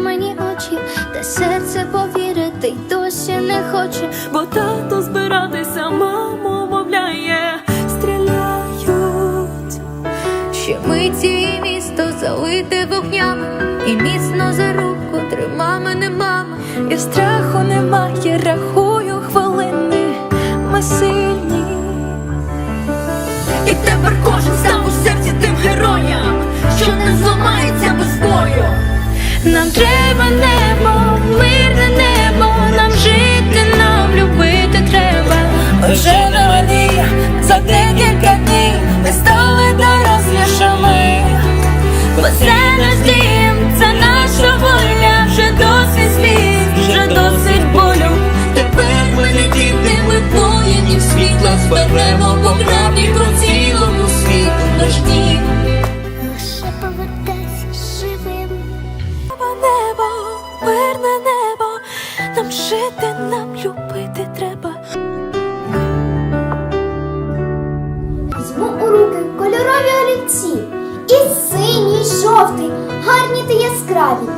мені очі, та серце повірити й досі не хоче. Бо тато збиратися, мамо, мовляє, стріляють. Ще миті і місто залите вогнями, і міцно за руку трима мене мама. І страху немає, рахую хвилини, ми сильні. І тепер кожен став у серці тим героям, що не зламається без бою. Нам треба Вже на мені за декілька днів ми стали дорослішими. Бо це наш дім, це наша воля, вже досить сліз, вже досить болю. Тепер ми не діти, ми воїнів світла зберемо по граблі по цілому світу наш дім. Лише повертайся живим. Небо, небо, мирне небо, нам жити, нам любити треба. Олівці. І синій, і жовтий, гарні та яскраві.